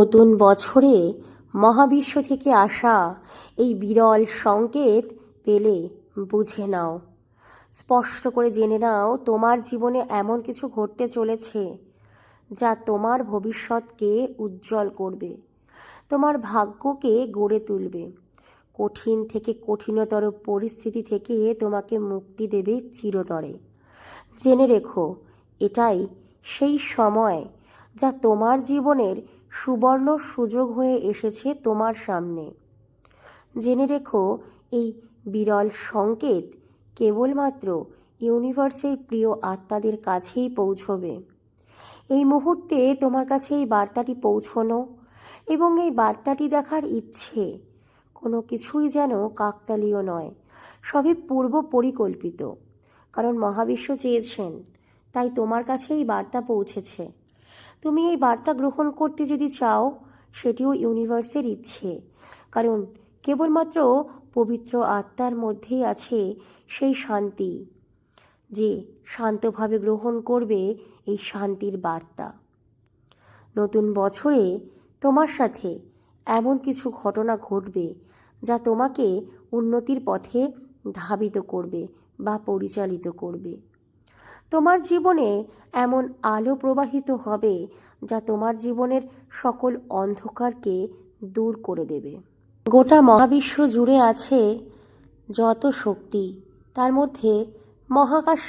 নতুন বছরে মহাবিশ্ব থেকে আসা এই বিরল সংকেত পেলে বুঝে নাও। স্পষ্ট করে জেনে নাও, তোমার জীবনে এমন কিছু ঘটতে চলেছে যা তোমার ভবিষ্যৎকে উজ্জ্বল করবে, তোমার ভাগ্যকে গড়ে তুলবে। কঠিন থেকে কঠিনতর পরিস্থিতি থেকে তোমাকে মুক্তি দেবে চিরতরে। জেনে রেখো, এটাই সেই সময় যা তোমার জীবনের সুবর্ণ সুযোগ হয়ে এসেছে তোমার সামনে। জেনে রেখো, এই বিরল সংকেত কেবলমাত্র ইউনিভার্সের প্রিয় আত্মাদের কাছেই পৌঁছবে। এই মুহূর্তে তোমার কাছে এই বার্তাটি পৌঁছনো এবং এই বার্তাটি দেখার ইচ্ছে কোনো কিছুই যেন কাকতালীয় নয়, সবই পূর্ব পরিকল্পিত। কারণ মহাবিশ্ব চেয়েছেন, তাই তোমার কাছে এই বার্তা পৌঁছেছে। তুমি এই বার্তা গ্রহণ করতে যদি চাও, সেটিও ইউনিভার্সের ইচ্ছে। কারণ কেবলমাত্র পবিত্র আত্মার মধ্যেই আছে সেই শান্তি, যে শান্তভাবে গ্রহণ করবে এই শান্তির বার্তা। নতুন বছরে তোমার সাথে এমন কিছু ঘটনা ঘটবে যা তোমাকে উন্নতির পথে ধাবিত করবে বা পরিচালিত করবে। তোমার জীবনে এমন আলো প্রবাহিত হবে যা তোমার জীবনের সকল অন্ধকারকে দূর করে দেবে। গোটা মহাবিশ্ব জুড়ে আছে যত শক্তি, তার মধ্যে মহাকাশ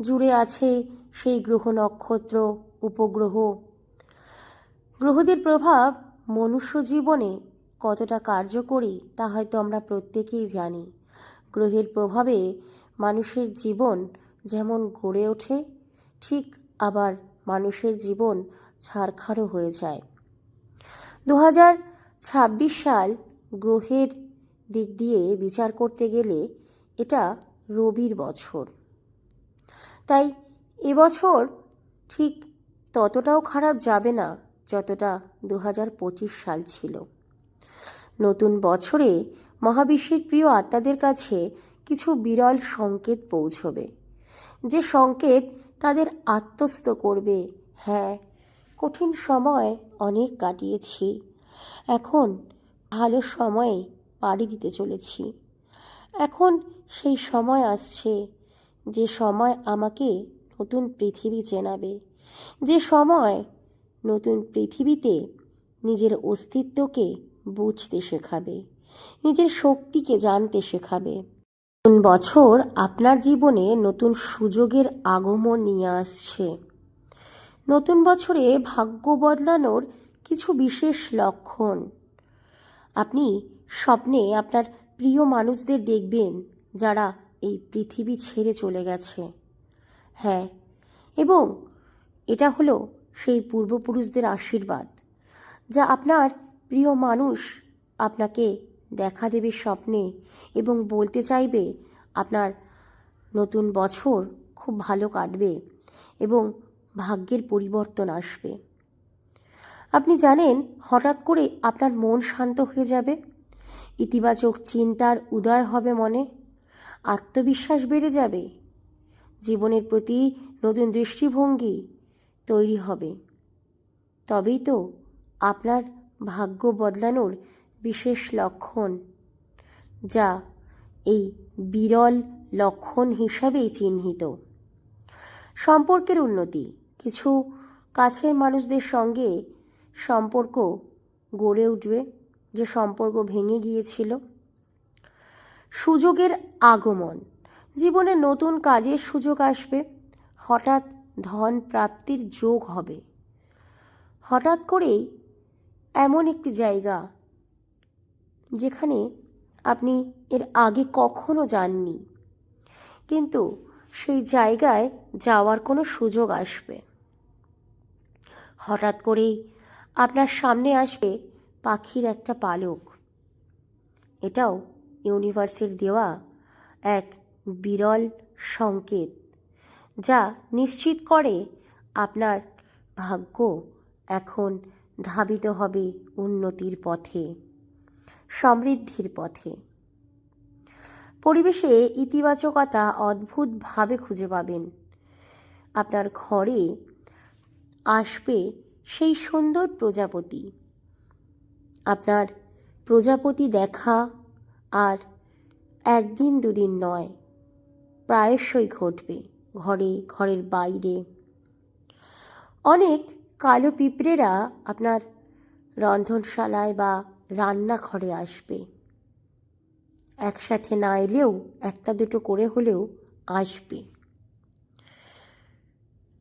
জুড়ে আছে সেই গ্রহ নক্ষত্র, উপগ্রহ। গ্রহদের প্রভাব মনুষ্য জীবনে কতটা কার্যকরী তা হয়তো আমরা প্রত্যেকেই জানি। গ্রহের প্রভাবে মানুষের জীবন যেমন গড়ে ওঠে, ঠিক আবার মানুষের জীবন ছারখারও হয়ে যায়। দু হাজার ছাব্বিশ সাল গ্রহের দিক দিয়ে বিচার করতে গেলে এটা রবির বছর। তাই এবছর ঠিক ততটাও খারাপ যাবে না যতটা দু হাজার পঁচিশ সাল ছিল। নতুন বছরে মহাবিশ্বের প্রিয় আত্মাদের কাছে কিছু বিরল সংকেত পৌঁছবে। যে সংকেত তাদের আত্মস্থ করবে। হ্যাঁ কঠিন সময় অনেক কাটিয়েছি। এখন ভালো সময়ে পাড়ি দিতে চলেছি। এখন সেই সময় আসছে, যে সময় আমাকে নতুন পৃথিবী চেনাবে। যে সময় নতুন পৃথিবীতে নিজের অস্তিত্বকে বুঝতে শেখাবে, নিজের শক্তিকে জানতে শেখাবে। নতুন বছর আপনার জীবনে নতুন সুযোগের আগমন নিয়ে আসছে। নতুন বছরে ভাগ্য বদলানোর কিছু বিশেষ লক্ষণ। আপনি স্বপ্নে আপনার প্রিয় মানুষদের দেখবেন যারা এই পৃথিবী ছেড়ে চলে গেছে। হ্যাঁ এবং এটা হলো সেই পূর্বপুরুষদের আশীর্বাদ, যা আপনার প্রিয় মানুষ আপনাকে দেখা দেবে স্বপ্নে এবং বলতে চাইবে, আপনার নতুন বছর খুব ভালো কাটবে এবং ভাগ্যের পরিবর্তন আসবে। আপনি জানেন, হঠাৎ করে আপনার মন শান্ত হয়ে যাবে। ইতিবাচক চিন্তার উদয় হবে মনে। আত্মবিশ্বাস বেড়ে যাবে। জীবনের প্রতি নতুন দৃষ্টিভঙ্গি তৈরি হবে। তবেই তো আপনার ভাগ্য বদলানোর বিশেষ লক্ষণ, যা এই বিরল লক্ষণ হিসাবেই চিহ্নিত। সম্পর্কের উন্নতি, কিছু কাছের মানুষদের সঙ্গে সম্পর্ক গড়ে উঠবে, যে সম্পর্ক ভেঙে গিয়েছিল। সুযোগের আগমন, জীবনে নতুন কাজের সুযোগ আসবে, হঠাৎ ধন প্রাপ্তির যোগ হবে। হঠাৎ করেই এমন একটি জায়গা যেখানে আপনি এর আগে কখনো যাননি। কিন্তু সেই জায়গায় যাওয়ার কোনো সুযোগ আসবে। হঠাৎ করেই আপনার সামনে আসবে পাখির একটা পালক। এটাও ইউনিভার্সের দেওয়া এক বিরল সংকেত, যা নিশ্চিত করে আপনার ভাগ্য এখন ধাবিত হবে উন্নতির পথে। সমৃদ্ধির পথে। পরিবেশে ইতিবাচকতা অদ্ভুতভাবে খুঁজে পাবেন। আপনার ঘরে আসবে সেই সুন্দর প্রজাপতি। আপনার প্রজাপতি দেখা আর একদিন দুদিন নয়, প্রায়শই ঘটবে ঘরে, ঘরের বাইরে। অনেক কালো পিঁপড়েরা আপনার রন্ধনশালায় বা রান্নাঘরে আসবে। একসাথে না এলেও একটা দুটো করে হলেও আসবে।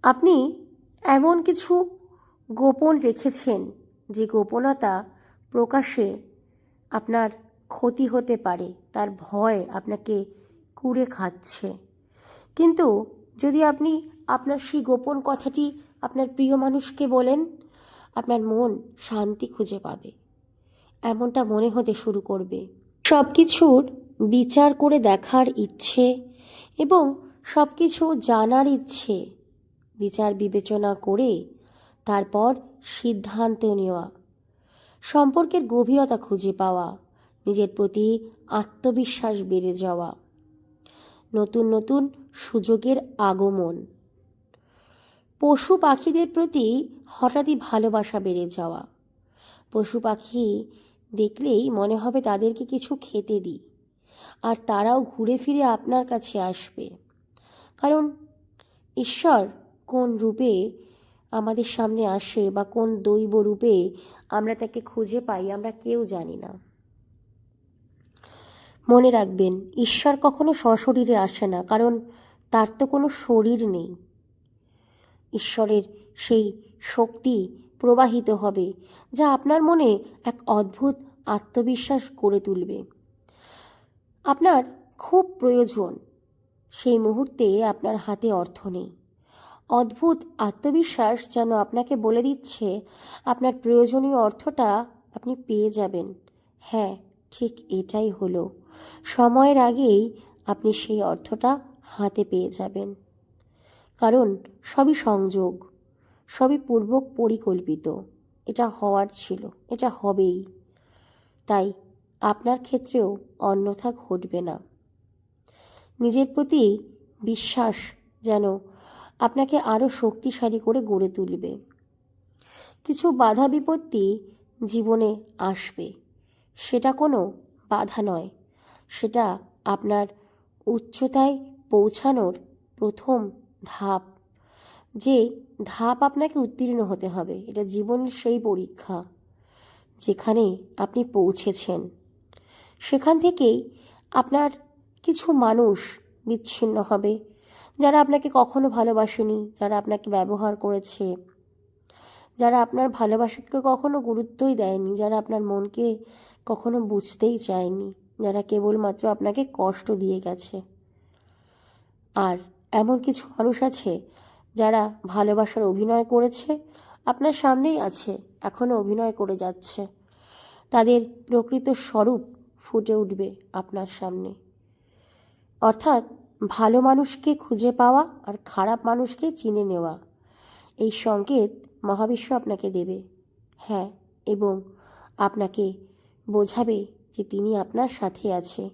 আপনি এমন কিছু গোপন রেখেছেন যে গোপনতা প্রকাশে আপনার ক্ষতি হতে পারে, তার ভয় আপনাকে কুড়ে খাচ্ছে। কিন্তু যদি আপনি আপনার সেই গোপন কথাটি আপনার প্রিয় মানুষকে বলেন, আপনার মন শান্তি খুঁজে পাবে। এমনটা মনে হতে শুরু করবে। সব কিছুর বিচার করে দেখার ইচ্ছে এবং সব কিছু জানার ইচ্ছে। বিচার বিবেচনা করে তারপর সিদ্ধান্ত নেওয়া। সম্পর্কের গভীরতা খুঁজে পাওয়া। নিজের প্রতি আত্মবিশ্বাস বেড়ে যাওয়া। নতুন নতুন সুযোগের আগমন। পশু পাখিদের প্রতি হঠাৎই ভালোবাসা বেড়ে যাওয়া। পশু পাখি দেখলেই মনে হবে তাদেরকে কিছু খেতে দিই। আর তারাও ঘুরে ফিরে আপনার কাছে আসবে। কারণ ঈশ্বর কোন রূপে আমাদের সামনে আসে বা কোন দৈব রূপে আমরা তাকে খুঁজে পাই, আমরা কেউ জানি না। মনে রাখবেন, ঈশ্বর কখনো সশরীরে আসে না, কারণ তার তো কোনো শরীর নেই। ঈশ্বরের সেই শক্তি প্রবাহিত হবে, যা আপনার মনে এক অদ্ভুত আত্মবিশ্বাস গড়ে তুলবে। আপনার খুব প্রয়োজন। সেই মুহূর্তে আপনার হাতে অর্থ নেই। অদ্ভুত আত্মবিশ্বাস যেন আপনাকে বলে দিচ্ছে, আপনার প্রয়োজনীয় অর্থটা আপনি পেয়ে যাবেন। হ্যাঁ ঠিক এটাই হলো। সময়ের আগেই আপনি সেই অর্থটা হাতে পেয়ে যাবেন। কারণ সবই সংযোগ। সবই পূর্ব পরিকল্পিত। এটা হওয়ার ছিল, এটা হবেই। তাই আপনার ক্ষেত্রেও অন্যথা ঘটবে না। নিজের প্রতি বিশ্বাস যেন আপনাকে আরও শক্তিশালী করে গড়ে তুলবে। কিছু বাধা বিপত্তি জীবনে আসবে। সেটা কোনো বাধা নয়। সেটা আপনার উচ্চতায় পৌঁছানোর প্রথম ধাপ। যে ধাপ আপনাকে উত্তীর্ণ হতে হবে, এটা জীবনের সেই পরীক্ষা যেখানে আপনি পৌঁছেছেন। সেখান থেকেই আপনার কিছু মানুষ বিচ্ছিন্ন হবে, যারা আপনাকে কখনো ভালোবাসেনি, যারা আপনাকে ব্যবহার করেছে, যারা আপনার ভালোবাসাকে কখনো গুরুত্বই দেয়নি, যারা আপনার মনকে কখনো বুঝতেই চায়নি, যারা কেবলমাত্র আপনাকে কষ্ট দিয়ে গেছে। আর এমন কিছু মানুষ আছে যারা ভালোবাসার অভিনয় করেছে, আপনার সামনেই আছে এখনও অভিনয় করে যাচ্ছে। তাদের প্রকৃত স্বরূপ ফুটে উঠবে আপনার সামনে। অর্থাৎ ভালো মানুষকে খুঁজে পাওয়া আর খারাপ মানুষকে চিনে নেওয়া, এই সংকেত মহাবিশ্ব আপনাকে দেবে। হ্যাঁ এবং আপনাকে বোঝাবে যে তিনি আপনার সাথে আছে।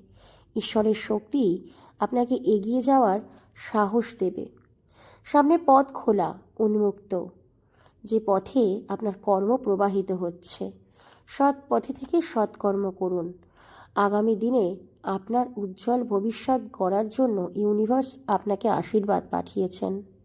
ঈশ্বরের শক্তি আপনাকে এগিয়ে যাওয়ার সাহস দেবে। সামনে পথ খোলা, উন্মুক্ত, যে পথে আপনার কর্ম প্রবাহিত হচ্ছে। সৎ পথে থেকে সৎকর্ম করুন। আগামী দিনে আপনার উজ্জ্বল ভবিষ্যৎ গড়ার জন্য ইউনিভার্স আপনাকে আশীর্বাদ পাঠিয়েছেন।